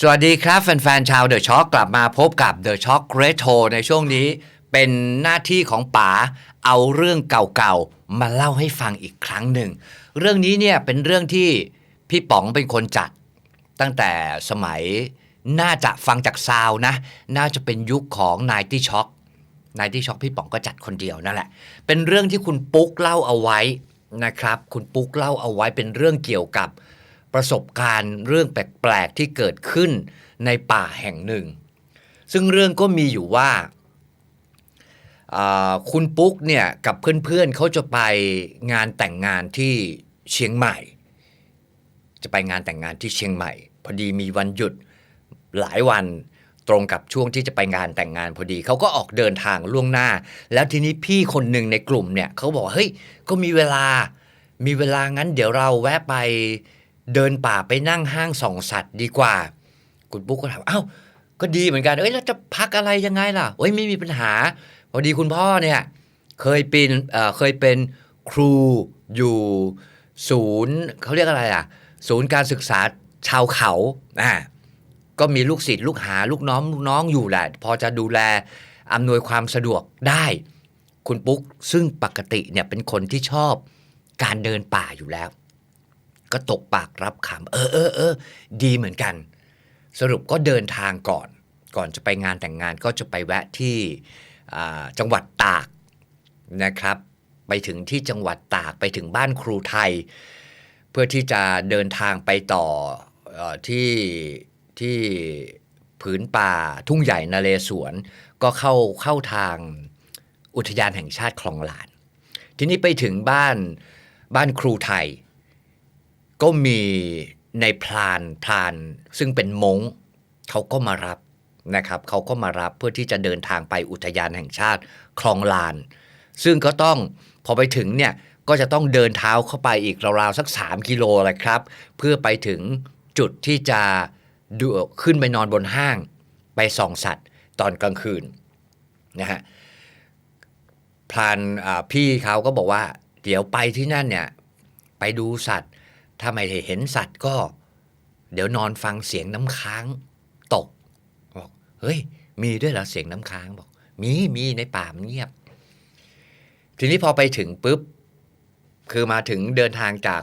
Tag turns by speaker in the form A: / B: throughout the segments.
A: สวัสดีครับ แฟนๆชาวเดอะช็อคกลับมาพบกับเดอะช็อคเรโทในช่วงนี้เป็นหน้าที่ของป๋าเอาเรื่องเก่าๆ มาเล่าให้ฟังอีกครั้งหนึ่ง เรื่องนี้เนี่ยเป็นเรื่องที่พี่ป๋องเป็นคนจัด ตั้งแต่สมัยน่าจะฟังจากซาวนะ น่าจะเป็นยุคของนายที่ช็อคนายที่ช็อกพี่ป๋องก็จัดคนเดียวนั่นแหละ เป็นเรื่องที่คุณปุ๊กเล่าเอาไว้นะครับ คุณปุ๊กเล่าเอาไว้เป็นเรื่องเกี่ยวกับ ประสบการณ์เรื่องแปลกๆที่เกิดขึ้นในป่าแห่งหนึ่ง ซึ่งเรื่องก็มีอยู่ว่าคุณปุ๊กเนี่ยกับเพื่อนๆเขาจะไปงานแต่งงานที่เชียงใหม่ จะไปงานแต่งงานที่เชียงใหม่ พอดีมีวันหยุดหลายวันตรงกับช่วงที่จะไปงานแต่งงานพอดีเขาก็ออกเดินทางล่วงหน้า แล้วทีนี้พี่คนหนึ่งในกลุ่มเนี่ยเขาบอกเฮ้ยก็มีเวลามีเวลางั้นเดี๋ยวเราแวะไป เดินป่าไปนั่งห้างส่องสัตว์ดีกว่า คุณปุ๊กก็ถามอ้าวก็ดีเหมือนกันเอ้ยแล้วจะพักอะไรยังไงล่ะเอ้ยไม่มีปัญหาพอดีคุณพ่อเนี่ยเคยเป็นเอ่อเคยเป็นครูอยู่ศูนย์เขาเรียกอะไรอะ ศูนย์การศึกษาชาวเขาอ่าก็มีลูกศิษย์ลูกหาลูกน้องลูกน้องอยู่แหละ พอจะดูแลอำนวยความสะดวกได้ คุณปุ๊กซึ่งปกติเนี่ยเป็นคนที่ชอบการเดินป่าอยู่แล้ว ก็ตกปากรับคำเออเออเออดีเหมือนกัน สรุปก็เดินทางก่อน ก่อนจะไปงานแต่งงานก็จะไปแวะที่จังหวัดตากนะครับ ไปถึงที่จังหวัดตากไปถึงบ้านครูไทย เพื่อที่จะเดินทางไปต่ออที่ที่ผืนป่าทุ่งใหญ่นาเรศวรก็เข้าเข้าทางอุทยานแห่งชาติคลองลาน ทีนี้ไปถึงบ้านบ้านครูไทย ก็มีในพรานพรานซึ่งเป็นมงเขาก็มารับนะครับเขาก็มารับเพื่อที่จะเดินทางไปอุทยานแห่งชาติคลองลาน ซึ่งก็ต้องพอไปถึงเนี่ยก็จะต้องเดินเท้าเข้าไปอีกราวๆสัก 3 กิโลแหละครับ เพื่อไปถึงจุดที่จะดูขึ้นไปนอนบนห้าง ไปส่องสัตว์ตอนกลางคืนนะฮะพรานพี่เขาก็บอกว่า เดี๋ยวไปที่นั่นเนี่ยไปดูสัตว์ ถ้าไม่ได้เห็นสัตว์ก็ เดี๋ยวนอนฟังเสียงน้ำค้างตกบอกเฮ้ย มีด้วยเหรอเสียงน้ำค้างบอก มีมีในป่ามันเงียบ ทีนี้พอไปถึงปุ๊บ คือมาถึงเดินทางจาก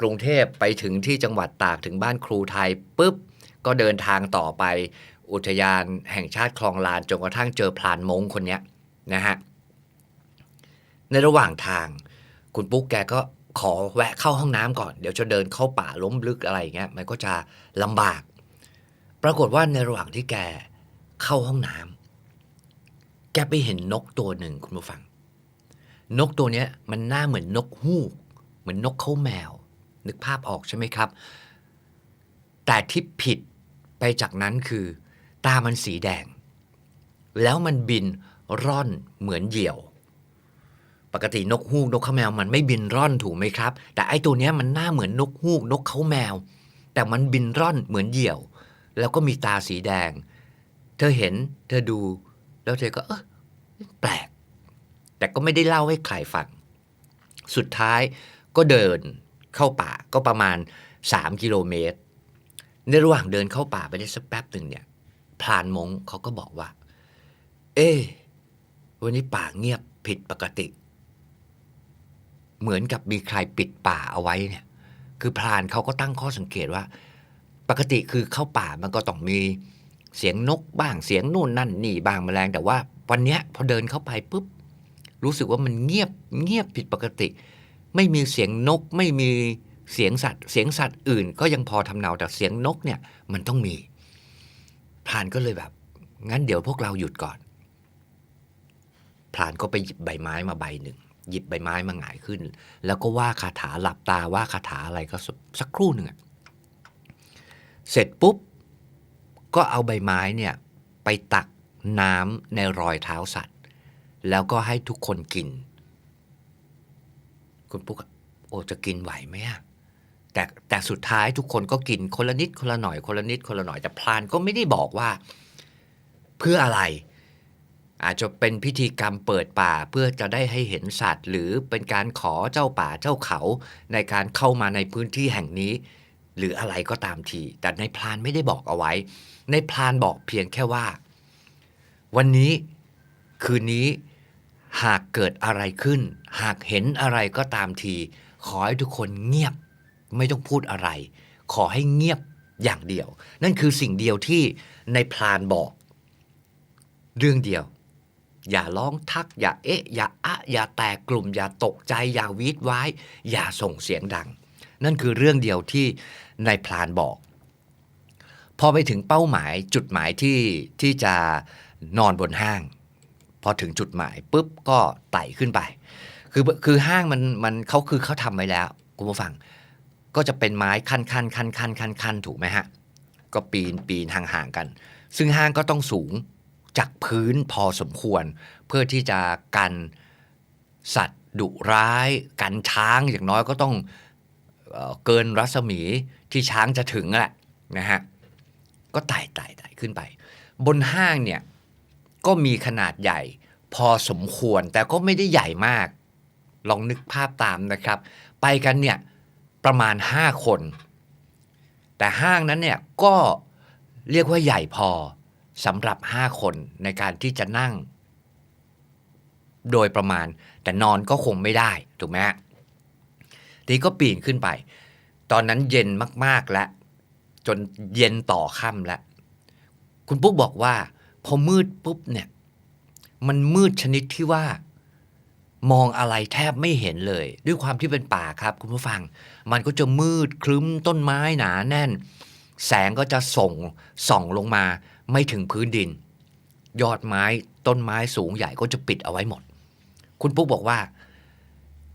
A: กรุงเทพไปถึงที่จังหวัดตากถึงบ้านครูไทยปุ๊บ ก็เดินทางต่อไปอุทยานแห่งชาติคลองลานจนกระทั่งเจอพลานมงคนเนี้ยนะฮะในระหว่างทางคุณปุ๊กแกก็ ขอแวะเข้าห้องน้ำก่อน เดี๋ยวจะเดินเข้าป่าล้มลึกอะไรอย่างเงี้ยมันก็จะลำบาก ปรากฏว่าในระหว่างที่แกเข้าห้องน้ำแกไปเห็นนกตัวหนึ่งคุณผู้ฟัง นกตัวเนี้ยมันหน้าเหมือนนกฮูก เหมือนนกเขาแมว นึกภาพออกใช่ไหมครับ แต่ที่ผิดไปจากนั้นคือ ตามันสีแดง แล้วมันบินร่อนเหมือนเหยี่ยว กตินกฮูกนกเขาแมวมันไม่บินร่อนถูกไหมครับ แต่ไอ้ตัวเนี้ยมันหน้าเหมือนนกฮูกนกเขาแมว แต่มันบินร่อนเหมือนเหยี่ยว แล้วก็มีตาสีแดง เธอเห็น เธอดู แล้วเธอก็เออแปลก แต่ก็ไม่ได้เล่าให้ใครฟัง สุดท้ายก็เดินเข้าป่าก็ประมาณ 3 กิโลเมตร ในระหว่างเดินเข้าป่าไปได้สักแป๊บหนึ่งเนี่ยพรานมงเขาก็บอกว่า เอ๊วันนี้ป่าเงียบผิดปกติ เหมือนกับมีใครปิดป่าเอาไว้เนี่ย คือพรานเขาก็ตั้งข้อสังเกตว่า ปกติคือเข้าป่ามันก็ต้องมีเสียงนกบ้างเสียงนู่นนั่นนี่บ้างแมลงแต่ว่าวันเนี้ยพอเดินเข้าไปปุ๊บรู้สึกว่ามันเงียบเงียบผิดปกติ ไม่มีเสียงนกไม่มีเสียงสัตว์ เสียงสัตว์อื่น ก็ยังพอทำเนาแต่เสียงนกเนี่ยมันต้องมีพรานก็เลยแบบ งั้นเดี๋ยวพวกเราหยุดก่อนพรานก็ไปหยิบใบไม้มาใบหนึ่ง หยิบใบไม้มาหงายขึ้น แล้วก็ว่าคาถาหลับตาว่าคาถาอะไรก็สักครู่หนึ่งอะเสร็จปุ๊บ ก็เอาใบไม้เนี่ยไปตักน้ำในรอยเท้าสัตว์ แล้วก็ให้ทุกคนกิน คุณปุ๊กอะโอ้จะกินไหวไหมอะแต่แต่สุดท้ายทุกคนก็กินคนละนิดคนละหน่อยคนละนิดคนละหน่อยแต่พลานก็ไม่ได้บอกว่า เพื่ออะไร อาจจะเป็นพิธีกรรมเปิดป่าเพื่อจะได้ให้เห็นสัตว์ หรือเป็นการขอเจ้าป่าเจ้าเขา ในการเข้ามาในพื้นที่แห่งนี้ หรืออะไรก็ตามที แต่ในพลานไม่ได้บอกเอาไว้ ในพลานบอกเพียงแค่ว่า วันนี้คืนนี้หากเกิดอะไรขึ้น หากเห็นอะไรก็ตามที ขอให้ทุกคนเงียบไม่ต้องพูดอะไร ขอให้เงียบอย่างเดียว นั่นคือสิ่งเดียวที่ในพลานบอก เรื่องเดียว อย่าร้องทัก อย่าเอ๊ะ อย่าอะ อย่าแตกกลุ่ม อย่าตกใจ อย่าวีดไว้ อย่าส่งเสียงดัง นั่นคือเรื่องเดียวที่ในพลานบอก พอไปถึงเป้าหมายจุดหมายที่ที่จะนอนบนห้าง พอถึงจุดหมายปุ๊บก็ไต่ขึ้นไป คือคือห้างมันมันเขาคือเขาทำไว้แล้วคุณผู้ฟัง ก็จะเป็นไม้ขั้นขั้นขั้นขั้นขั้นขั้นถูกไหมฮะ ก็ปีนปีนห่างๆกัน ซึ่งห้างก็ต้องสูง จากพื้นพอสมควร เพื่อที่จะกันสัตว์ดุร้าย กันช้างอย่างน้อยก็ต้องเออเกินรัศมีที่ช้างจะถึงแหละนะฮะก็ไต่ไต่ไต่ขึ้นไป บนห้างเนี่ยก็มีขนาดใหญ่พอสมควรแต่ก็ไม่ได้ใหญ่มาก ลองนึกภาพตามนะครับ ไปกันเนี่ยประมาณ 5 คน แต่ห้างนั้นเนี่ยก็เรียกว่าใหญ่พอ สำหรับ 5 คนในการที่จะนั่ง โดยประมาณ แต่นอนก็คงไม่ได้ ถูกไหมทีนี้ก็ปีนขึ้นไป ตอนนั้นเย็นมาก ๆ แล้วจนเย็นต่อค่ำแล้ว คุณปุ๊กบอกว่า พอมืดปุ๊บเนี่ย มันมืดชนิดที่ว่า มองอะไรแทบไม่เห็นเลย ด้วยความที่เป็นป่าครับ คุณผู้ฟัง มันก็จะมืดครึ้มต้นไม้หนาแน่น แสงก็จะส่งส่องลงมา ไม่ถึงพื้นดิน ยอดไม้ต้นไม้สูงใหญ่ก็จะปิดเอาไว้หมด คุณปุ๊กบอกว่า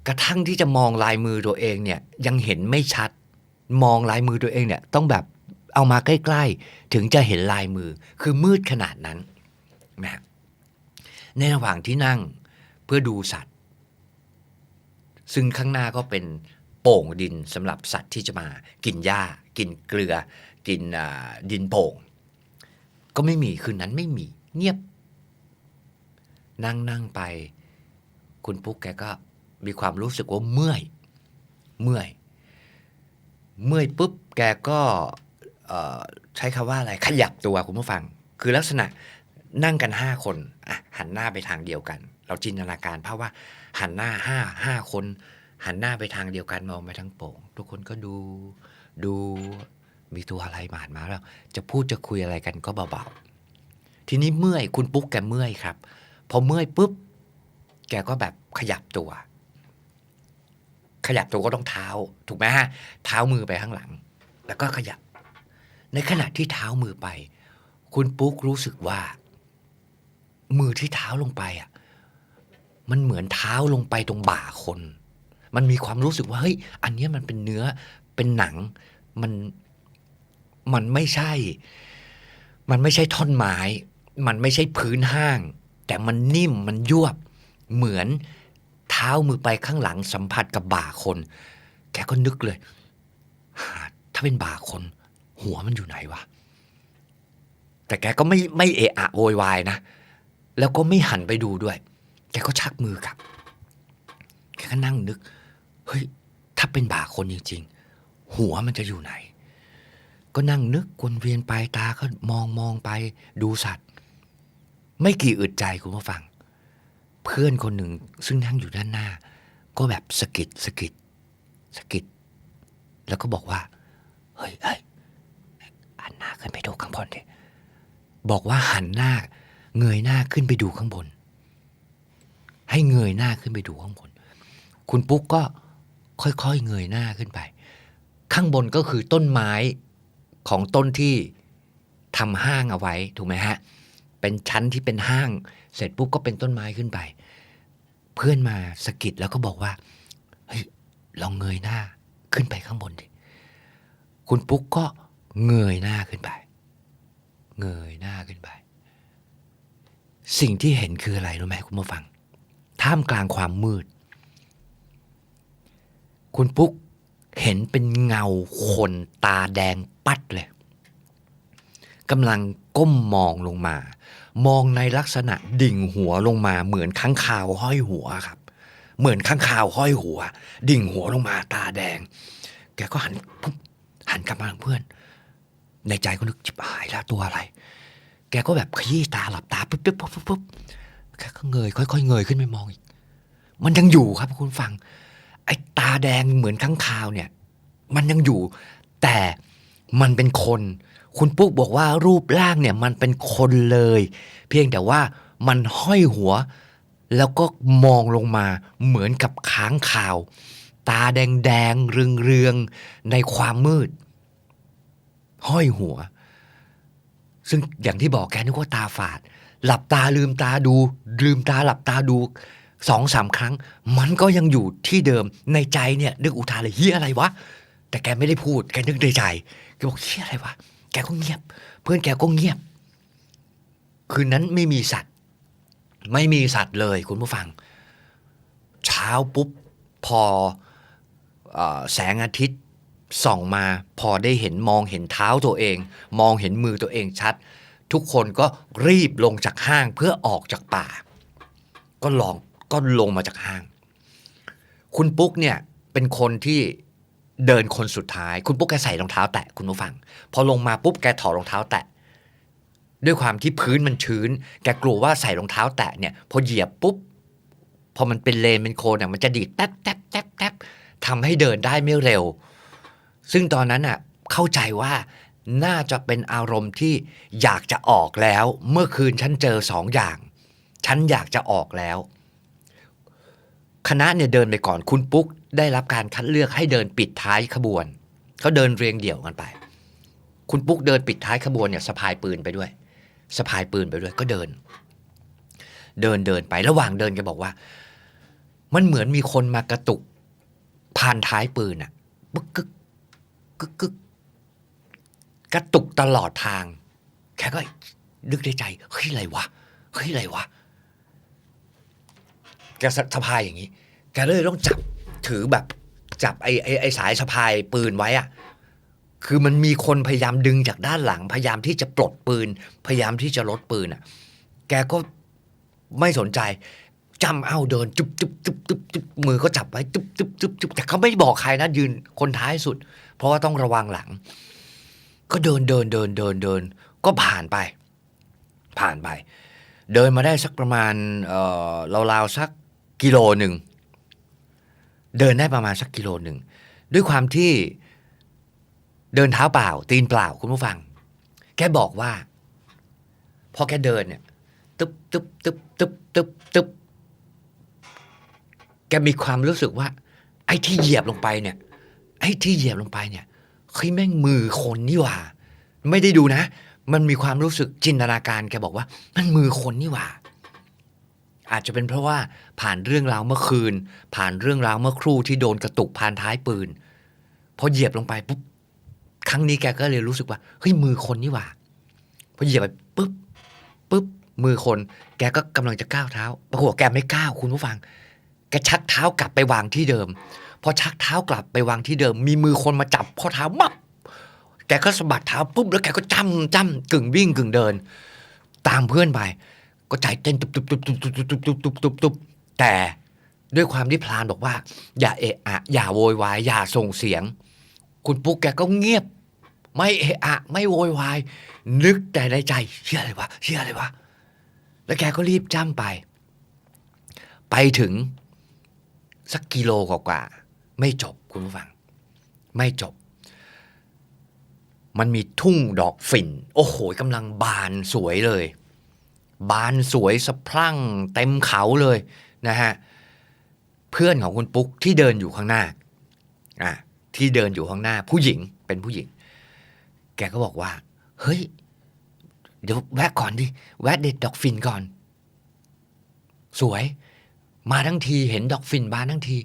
A: กระทั่งที่จะมองลายมือตัวเองเนี่ยยังเห็นไม่ชัด มองลายมือตัวเองเนี่ยต้องแบบเอามาใกล้ ๆ ถึงจะเห็นลายมือคือมืดขนาดนั้นนะฮะในระหว่างที่นั่งเพื่อดูสัตว์ ซึ่งข้างหน้าก็เป็นโป่งดินสำหรับสัตว์ที่จะมากินหญ้า กินเกลือ กินดินโป่ง ก็ไม่มีคืนนั้นไม่มีเงียบ นั่งนั่งไป คุณปุ๊กแกก็มีความรู้สึกว่าเมื่อย เมื่อย เมื่อยปุ๊บ แกก็ใช้คำว่าอะไรขยับตัวคุณผู้ฟัง คือลักษณะนั่งกันห้าคนอะหันหน้าไปทางเดียวกัน เราจินตนาการภาพว่าหันหน้าห้าห้าคน หันหน้าไปทางเดียวกันมองไปทั้งโป่ง ทุกคนก็ดูดู มีตัวอะไรมานมาแล้ว จะพูดจะคุยอะไรกันก็เบาๆ ทีนี้เมื่อยคุณปุ๊กแกเมื่อยครับ พอเมื่อยปุ๊บ แกก็แบบขยับตัว ขยับตัวก็ต้องเท้า ถูกไหมฮะ เท้ามือไปข้างหลัง แล้วก็ขยับ ในขณะที่เท้ามือไป คุณปุ๊กรู้สึกว่า มือที่เท้าลงไปอะ มันเหมือนเท้าลงไปตรงบ่าคน มันมีความรู้สึกว่าเฮ้ย อันนี้มันเป็นเนื้อ เป็นหนัง มัน มันไม่ใช่ มันไม่ใช่ท่อนไม้ มันไม่ใช่พื้นห้าง แต่มันนิ่มมันยวบ เหมือนเท้ามือไปข้างหลังสัมผัสกับบ่าคน แกก็นึกเลย ถ้าเป็นบ่าคน หัวมันอยู่ไหนวะ แต่แกก็ไม่ไม่เอะอะโวยวายนะ แล้วก็ไม่หันไปดูด้วย แกก็ชักมือกลับ แกก็นั่งนึก เฮ้ย ถ้าเป็นบ่าคนจริงๆ หัวมันจะอยู่ไหน ก็นั่งนึกวนเวียนไปตาก็มองมองไปดูสัตว์ ไม่กี่อึดใจคุณผู้ฟัง เพื่อนคนหนึ่งซึ่งนั่งอยู่ด้านหน้า ก็แบบสะกิดสะกิดสะกิดแล้วก็บอกว่า เฮ้ยเฮ้ยหันหน้าขึ้นไปดูข้างบนดิบอกว่าหันหน้า เงยหน้าขึ้นไปดูข้างบน ให้เงยหน้าขึ้นไปดูข้างบน คุณปุ๊กก็ค่อยๆเงยหน้าขึ้นไป ข้างบนก็คือต้นไม้ ของต้นที่ทำห้างเอาไว้ถูกไหมฮะ เป็นชั้นที่เป็นห้าง เสร็จปุ๊บก็เป็นต้นไม้ขึ้นไป เพื่อนมาสะกิดแล้วก็บอกว่าเฮ้ยลองเงยหน้าขึ้นไปข้างบนดิคุณปุ๊กก็เงยหน้าขึ้นไป เงยหน้าขึ้นไป สิ่งที่เห็นคืออะไรรู้ไหมคุณผู้ฟัง ท่ามกลางความมืด คุณปุ๊ก เห็นเป็นเงาคนตาแดงปัดเลยกำลังก้มมองลงมา มองในลักษณะดิ่งหัวลงมาเหมือนข้างคาวห้อยหัวครับ เหมือนข้างคาวห้อยหัว ดิ่งหัวลงมาตาแดง แกก็หันปุ๊บหันกลับมาทางเพื่อน ในใจก็นึกจิบหายแล้วตัวอะไร แกก็แบบขยี้ตาหลับตาปุ๊บปุ๊บปุ๊บปุ๊บปุ๊บแกก็เงยค่อยๆเงยขึ้นไปมองอีก มันยังอยู่ครับคุณฟัง ไอ้ตาแดงเหมือนข้างคาวเนี่ย มันยังอยู่ แต่มันเป็นคน คุณปุ๊กบอกว่ารูปร่างเนี่ยมันเป็นคนเลย เพียงแต่ว่ามันห้อยหัว แล้วก็มองลงมาเหมือนกับค้างคาว ตาแดงแดงเรืองเรืองในความมืด ห้อยหัว ซึ่งอย่างที่บอกแกนึกว่าตาฝาด หลับตาลืมตาดู ลืมตาหลับตาดู สองสามครั้ง มันก็ยังอยู่ที่เดิมในใจเนี่ยนึกอุทานเลยเฮียอะไรวะ แต่แกไม่ได้พูดแกนึกในใจแกบอกเฮียอะไรวะแกก็เงียบ เพื่อนแกก็เงียบ คืนนั้นไม่มีสัตว์ ไม่มีสัตว์เลยคุณผู้ฟัง เช้าปุ๊บพออแสงอาทิตย์ส่องมาพอได้เห็นมองเห็นเท้าตัวเอง มองเห็นมือตัวเองชัด ทุกคนก็รีบลงจากห้างเพื่อออกจากป่า ก็ลอง ก็ลงมาจากห้าง คุณปุ๊กเนี่ยเป็นคนที่เดินคนสุดท้าย คุณปุ๊กแกใส่รองเท้าแตะคุณผู้ฟัง พอลงมาปุ๊บแกถอดรองเท้าแตะ ด้วยความที่พื้นมันชื้น แกกลัวว่าใส่รองเท้าแตะเนี่ยพอเหยียบปุ๊บพอมันเป็นเลนเป็นโคลนเนี่ยมันจะดีดแต๊บแต๊บแต๊บแต๊บทำให้เดินได้ไม่เร็ว ซึ่งตอนนั้นอะเข้าใจว่าน่าจะเป็นอารมณ์ที่อยากจะออกแล้ว เมื่อคืนฉันเจอสองอย่าง ฉันอยากจะออกแล้ว คณะเนี่ยเดินไปก่อนคุณปุ๊กได้รับการคัดเลือกให้เดินปิดท้ายขบวนเขาเดินเรียงเดี่ยวกันไป คุณปุ๊กเดินปิดท้ายขบวนเนี่ยสะพายปืนไปด้วยสะพายปืนไปด้วยก็เดิน เดินเดินไประหว่างเดินแกบอกว่า มันเหมือนมีคนมากระตุกผ่านท้ายปืนอะปึ๊กกึกกึกกึกกระตุกตลอดทางแกก็นึกในใจเฮ้ยอะไรวะเฮ้ยอะไรวะ แกสะสะพายอย่างนี้ แกเลยต้องจับถือแบบจับไอ้ไอ้ไอ้สายสะพายปืนไว้อะคือมันมีคนพยายามดึงจากด้านหลัง พยายามที่จะปลดปืน พยายามที่จะลดปืนอะ แกก็ไม่สนใจจำเอาเดินจุบจุบจุบจุบจุบมือก็จับไว้จุบจุบจุบจุบแต่เขาไม่บอกใครนะยืนคนท้ายสุด เพราะว่าต้องระวังหลัง ก็เดินเดินเดินเดินเดิน ก็ผ่านไป ผ่านไป เดินมาได้สักประมาณเอ่อราวๆสัก กิโลหนึ่ง เดินได้ประมาณสักกิโลหนึ่ง ด้วยความที่เดินเท้าเปล่า ตีนเปล่าคุณผู้ฟัง แกบอกว่า พอแกเดินเนี่ยตึ๊บตึ๊บตึ๊บตึ๊บตึ๊บตึ๊บแกมีความรู้สึกว่า ไอ้ที่เหยียบลงไปเนี่ย ไอ้ที่เหยียบลงไปเนี่ยเฮ้ยแม่งมือคนนี่หว่า ไม่ได้ดูนะ มันมีความรู้สึกจินตนาการ แกบอกว่า มันมือคนนี่หว่า อาจจะเป็นเพราะว่าผ่านเรื่องราวเมื่อคืน ผ่านเรื่องราวเมื่อครู่ที่โดนกระตุกผ่านท้ายปืนพอเหยียบลงไปปุ๊บครั้งนี้แกก็เลยรู้สึกว่าเฮ้ยมือคนนี่หว่าพอเหยียบไปปุ๊บปุ๊บมือคน แกก็กำลังจะก้าวเท้าปรากฏแกไม่ก้าวคุณผู้ฟัง แกชักเท้ากลับไปวางที่เดิม พอชักเท้ากลับไปวางที่เดิม มีมือคนมาจับข้อเท้ามับแกก็สะบัดเท้าปุ๊บแล้วแกก็จำจ้ำกึ่งวิ่งกึ่งเดิน ตามเพื่อนไป ก็ใจเต้นตุบตุบตุบตุบตุบตุบตุบตุบตุบตุบแต่ด้วยความที่พลานบอกว่า อย่าเอะอะอย่าโวยวายอย่าส่งเสียง คุณปุ๊กแกก็เงียบ ไม่เอะอะไม่โวยวายนึกแต่ในใจเชื่ออะไรวะเชื่ออะไรวะแล้วแกก็รีบจ้ำไป ไปถึงสักกิโลกว่าๆไม่จบคุณผู้ฟัง ไม่จบ มันมีทุ่งดอกฝิ่น โอ้โหกำลังบานสวยเลย บานสวยสะพรั่งเต็มเขาเลยนะฮะเพื่อนของคุณปุ๊กที่เดินอยู่ข้างหน้าอะที่เดินอยู่ข้างหน้า ผู้หญิงเป็นผู้หญิง แกก็บอกว่า เฮ้ย เดี๋ยวแวะก่อนดิแวะเด็ดดอกฝิ่นก่อน สวย มาทั้งทีเห็นดอกฝิ่นบานทั้งที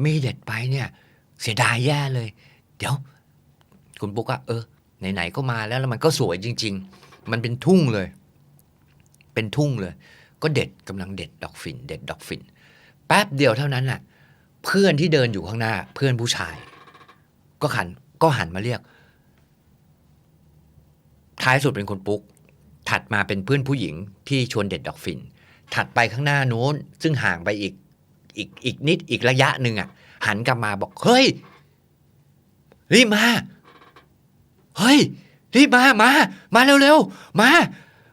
A: ไม่เด็ดไปเนี่ย เสียดายแย่เลย เดี๋ยว คุณปุ๊กอะเออไหนๆก็มาแล้วแล้วมันก็สวยจริง ๆ มันเป็นทุ่งเลย เป็นทุ่งเลย ก็เด็ดกำลังเด็ดดอกฝิ่นเด็ดดอกฝิ่นแป๊บเดียวเท่านั้นน่ะ เพื่อนที่เดินอยู่ข้างหน้า เพื่อนผู้ชาย ก็หันก็หันมาเรียก ท้ายสุดเป็นคุณปุ๊ก ถัดมาเป็นเพื่อนผู้หญิงที่ชวนเด็ดดอกฝิ่นถัดไปข้างหน้าโน้น ซึ่งห่างไปอีกอีกอีกนิดอีกระยะหนึ่งอะ หันกลับมาบอก เฮ้ย รีบมา เฮ้ย รีบมา มา มาเร็วๆ มา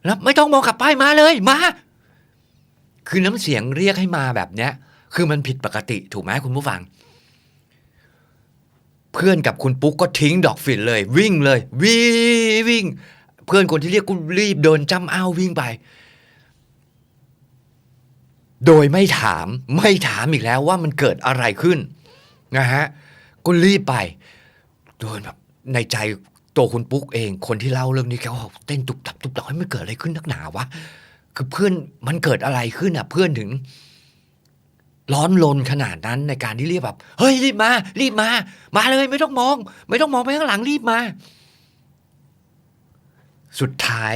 A: แล้วไม่ต้องมองกลับป้ายมาเลยมา คือน้ำเสียงเรียกให้มาแบบเนี้ย คือมันผิดปกติถูกไหมคุณผู้ฟัง เพื่อนกับคุณปุ๊กก็ทิ้งดอกฝิ่นเลย วิ่งเลย วิ่งวิ่ง เพื่อนคนที่เรียกกูรีบเดินจำเอาววิ่งไป โดยไม่ถามไม่ถามอีกแล้วว่ามันเกิดอะไรขึ้นนะฮะก็รีบไปโดยแบบในใจ ตัวคุณปุ๊กเองคนที่เล่าเรื่องนี้แกว่าเต้นตุบตับตุบตับให้มันเกิดอะไรขึ้นนักหนาวะคือเพื่อนมันเกิดอะไรขึ้นอะ เพื่อนถึง ร้อนลนขนาดนั้นในการที่เรียกแบบเฮ้ยรีบมา รีบมา มาเลยไม่ต้องมอง ไม่ต้องมองไปข้างหลังรีบมา สุดท้าย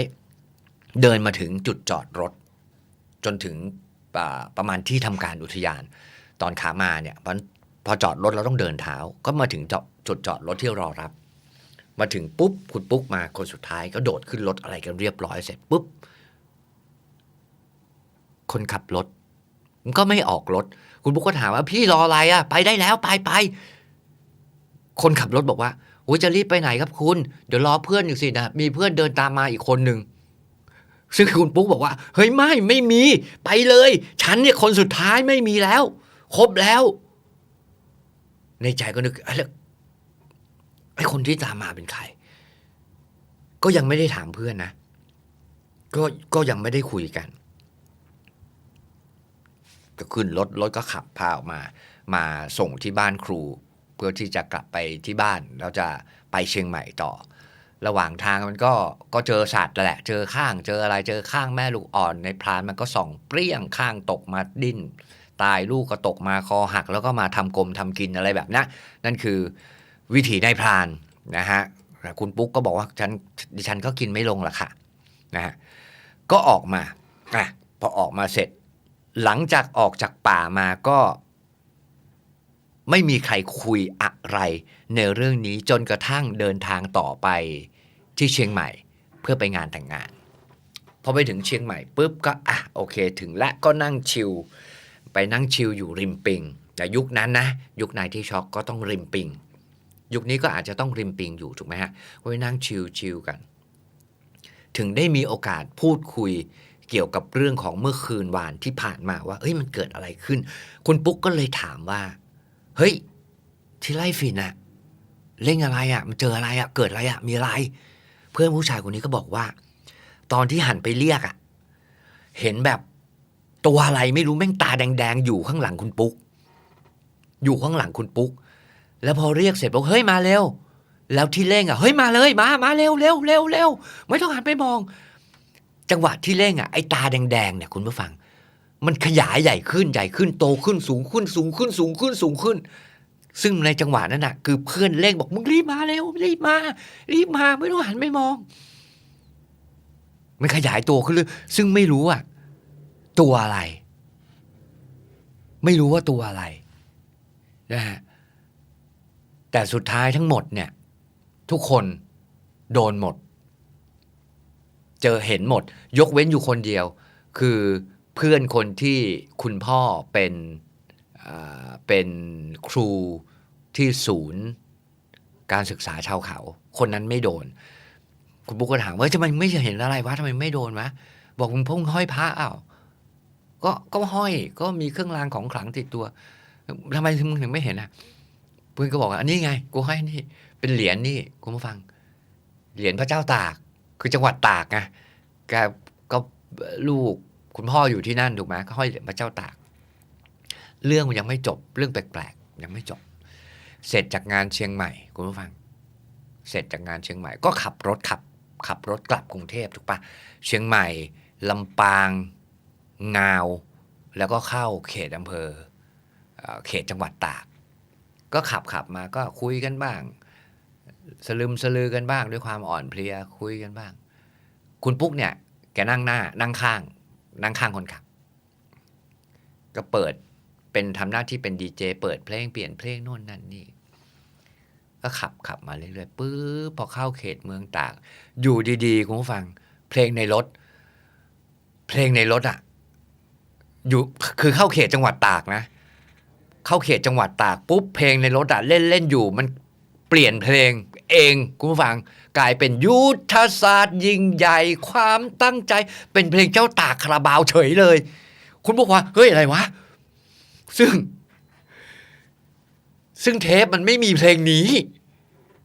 A: เดินมาถึงจุดจอดรถ จนถึงประมาณที่ทำการอุทยาน ตอนขามาเนี่ยพอจอดรถเราต้องเดินเท้า ก็มาถึงจอดจุดจอดรถที่รอรับ มาถึงปุ๊บคุณปุ๊กมาคนสุดท้ายก็โดดขึ้นรถอะไรกันเรียบร้อยเสร็จปุ๊บ คนขับรถมันก็ไม่ออกรถ คุณปุ๊กก็ถามว่าพี่รออะไรอะไปได้แล้วไปไปคนขับรถบอกว่าโอ้จะรีบไปไหนครับคุณ เดี๋ยวรอเพื่อนอยู่สินะมีเพื่อนเดินตามมาอีกคนหนึ่งซึ่งคุณปุ๊กบอกว่า เฮ้ยไม่ไม่มี ไปเลย ฉันเนี่ยคนสุดท้ายไม่มีแล้ว ครบแล้ว ในใจก็นึกอ้แล้วไอ้ คนที่ตามมาเป็นใคร ก็ยังไม่ได้ถามเพื่อนนะ ก็ก็ยังไม่ได้คุยกันก็ขึ้นรถรถก็ขับพาออกมา มาส่งที่บ้านครู เพื่อที่จะกลับไปที่บ้านแล้วจะไปเชียงใหม่ต่อ ระหว่างทางมันก็ก็เจอสัตว์แหละ เจอข้าง เจออะไรเจอข้างแม่ลูกอ่อนในพรานมันก็ส่องเปรี้ยงข้างตกมาดิ้นตายลูกก็ตกมาคอหัก แล้วก็มาทำกลมทำกินอะไรแบบนั้นนั่นคือวิถีในพราน นะฮะคุณปุ๊กก็บอกว่าฉันดิฉันก็กินไม่ลงละค่ะนะฮะก็ออกมาอะพอออกมาเสร็จ หลังจากออกจากป่ามาก็ ไม่มีใครคุยอะไร ในเรื่องนี้จนกระทั่งเดินทางต่อไปที่เชียงใหม่เพื่อไปงานแต่งงานพอไปถึงเชียงใหม่ปุ๊บก็อะโอเค ถึงและก็นั่งชิลไปนั่งชิลอยู่ริมปิงแต่ยุคนั้นนะ ยุคนายที่ช็อกก็ต้องริมปิง ยุคนี้ก็อาจจะต้องริมปิงอยู่ถูกไหมฮะก็ไปนั่งชิลชิลกัน ถึงได้มีโอกาสพูดคุยเกี่ยวกับเรื่องของเมื่อคืนวานที่ผ่านมาว่าเฮ้ยมันเกิดอะไรขึ้น คุณปุ๊กก็เลยถามว่า เฮ้ย ที่ไล่ฝิ่นอะเล่งอะไรอะมันเจออะไรอะเกิดอะไรอะมีอะไร เพื่อนผู้ชายคนนี้ก็บอกว่า ตอนที่หันไปเรียกอะเห็นแบบตัวอะไรไม่รู้แม่งตาแดง ๆ อยู่ข้างหลังคุณปุ๊ก อยู่ข้างหลังคุณปุ๊ก แล้วพอเรียกเสร็จบอกเฮ้ยมาเร็ว แล้วที่เร่งอะเฮ้ยมาเลยมามาเร็วเร็วเร็วเร็วไม่ต้องหันไปมอง จังหวะที่เร่งอะไอ้ตาแดงๆเนี่ยคุณผู้ฟัง มันขยายใหญ่ขึ้นใหญ่ขึ้นโตขึ้นสูงขึ้นสูงขึ้นสูงขึ้นสูงขึ้น ซึ่งในจังหวะนั้นน่ะ คือเพื่อนเร่งบอกมึงรีบมาเร็วรีบมา รีบมาไม่ต้องหันไปมอง มันขยายตัวขึ้นเลยซึ่งไม่รู้อะตัวอะไร ไม่รู้ว่าตัวอะไรนะฮะ แต่สุดท้ายทั้งหมดเนี่ย ทุกคนโดนหมด เจอเห็นหมด ยกเว้นอยู่คนเดียว คือเพื่อนคนที่คุณพ่อเป็นอ่าเป็นครูที่ศูนย์ การศึกษาชาวเขา คนนั้นไม่โดน คุณปุ๊กก็ถามว่าทำไมไม่เห็นอะไรวะทำไมไม่โดนวะบอกมึงพุ่งห้อยพระอ้าวก็ก็ห้อยก็มีเครื่องรางของขลังติดตัวทำไมมึงถึงไม่เห็นอะ เพื่อนก็บอกว่าอันนี้ไง กูให้นี่ เป็นเหรียญนี่คุณผู้ฟัง เหรียญพระเจ้าตาก คือจังหวัดตากไงแกก็ลูกคุณพ่ออยู่ที่นั่นถูกไหมก็ห้อยเหรียญพระเจ้าตาก เรื่องมันยังไม่จบ เรื่องแปลกๆยังไม่จบ เสร็จจากงานเชียงใหม่ คุณผู้ฟัง เสร็จจากงานเชียงใหม่ ก็ขับรถขับ ขับรถกลับกรุงเทพถูกปะเชียงใหม่ลำปางงาว แล้วก็เข้าเขตอำเภอเอ่อเขตจังหวัดตาก ก็ขับขับมาก็คุยกันบ้าง สลึมสลือกันบ้างด้วยความอ่อนเพลียคุยกันบ้าง คุณปุ๊กเนี่ย แกนั่งหน้า นั่งข้าง นั่งข้างคนขับ ก็เปิดเป็นทำหน้าที่เป็นดีเจเปิดเพลงเปลี่ยนเพลงโน่นนั่นนี่ ก็ขับขับมาเรื่อยๆปื๊บพอเข้าเขตเมืองตาก อยู่ดีๆคุณผู้ฟัง เพลงในรถ เพลงในรถอะอยู่คือเข้าเขตจังหวัดตากนะ เข้าเขตจังหวัดตากปุ๊บเพลงในรถอะเล่นเล่นอยู่ มันเปลี่ยนเพลงเองคุณผู้ฟังกลายเป็นยุทธศาสตร์ยิ่งใหญ่ความตั้งใจ เป็นเพลงเจ้าตากคาราบาวเฉยเลย คุณบอกว่าเฮ้ยอะไรวะ ซึ่ง ซึ่งเทปมันไม่มีเพลงนี้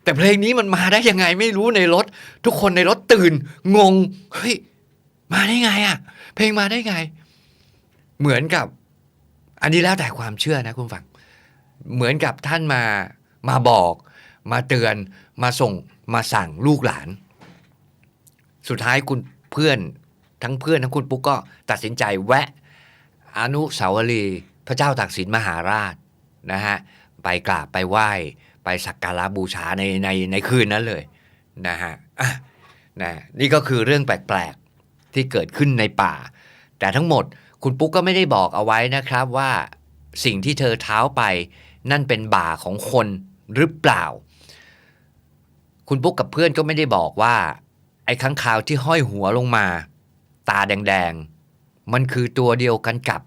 A: แต่เพลงนี้มันมาได้ยังไงไม่รู้ในรถ ทุกคนในรถตื่น งง เฮ้ย มาได้ไงอะเพลงมาได้ไง เหมือนกับ อันนี้แล้วแต่ความเชื่อนะคุณฟัง เหมือนกับท่านมามาบอก มาเตือนมาส่งมาสั่งลูกหลาน สุดท้ายคุณเพื่อนทั้งเพื่อนทั้งคุณปุ๊กก็ตัดสินใจแวะ อนุสาวรีย์พระเจ้าตากสินมหาราชนะฮะไปกราบไปไหว้ไปสักการะบูชาในในในคืนนั้นเลยนะฮะนะนี่ก็คือเรื่องแปลกๆที่เกิดขึ้นในป่า แต่ทั้งหมด คุณปุ๊กก็ไม่ได้บอกเอาไว้นะครับว่าสิ่งที่เธอเท้าไป นั่นเป็นบ่าของคนหรือเปล่า คุณปุ๊กกับเพื่อนก็ไม่ได้บอกว่า ไอ้ข้างคาวที่ห้อยหัวลงมา ตาแดงๆ มันคือตัวเดียวกันกับ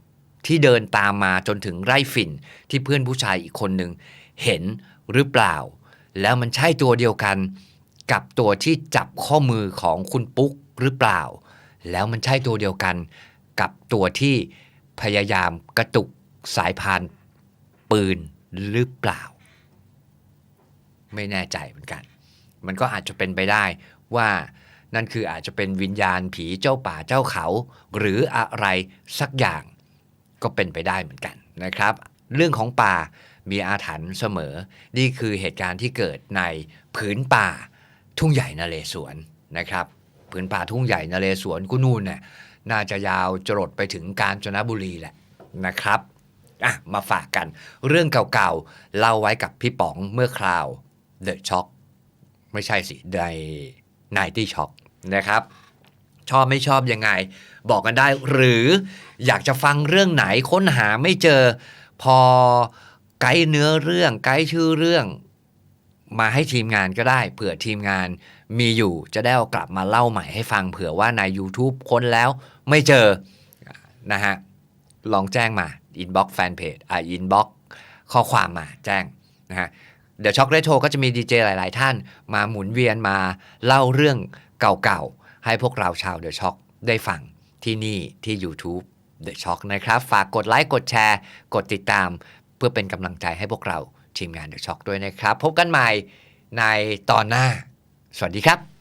A: ที่เดินตามมาจนถึงไร่ฝิ่นที่เพื่อนผู้ชายอีกคนหนึ่งเห็นหรือเปล่า แล้วมันใช่ตัวเดียวกันกับตัวที่จับข้อมือของคุณปุ๊กหรือเปล่า แล้วมันใช่ตัวเดียวกัน กับตัวที่พยายามกระตุกสายพานปืนหรือเปล่า ไม่แน่ใจเหมือนกัน มันก็อาจจะเป็นไปได้ว่านั่นคืออาจจะเป็นวิญญาณผีเจ้าป่าเจ้าเขา หรืออะไรสักอย่างก็เป็นไปได้เหมือนกันนะครับ เรื่องของป่ามีอาถรรพ์เสมอ นี่คือเหตุการณ์ที่เกิดในผืนป่าทุ่งใหญ่นเรศวรนะครับ ผืนป่าทุ่งใหญ่นเรศวรกุนูนเนี่ย น่าจะยาวจรดไปถึงกาญจนบุรีแหละนะครับอะมาฝากกัน เรื่องเก่าๆ เล่าไว้กับพี่ป๋องเมื่อคราว The Shock ไม่ใช่สิในนที่ช็อกนะครับ ชอบไม่ชอบยังไง บอกกันได้ หรืออยากจะฟังเรื่องไหนค้นหาไม่เจอ พอไกด์เนื้อเรื่องไกด์ชื่อเรื่อง มาให้ทีมงานก็ได้ เผื่อทีมงานมีอยู่จะได้เอากลับมาเล่าใหม่ให้ฟังเผื่อว่าใน YouTube ค้นแล้ว ไม่เจอนะฮะลองแจ้งมาอินบ็อกแฟนเพจอ่าอินบ็อกข้อความมาแจ้งนะฮะเดี๋ยวช็อกเรโทก็จะมีดีเจหลาย ๆ ท่านมาหมุนเวียนมาเล่าเรื่องเก่า ๆ ให้พวกเราชาวเดอะช็อกได้ฟังที่นี่ที่ YouTube The Shock นะครับ ฝากกดไลค์ กดแชร์ กดติดตาม เพื่อเป็นกำลังใจให้พวกเราทีมงาน The Shock ด้วยนะครับ พบกันใหม่ในตอนหน้า สวัสดีครับ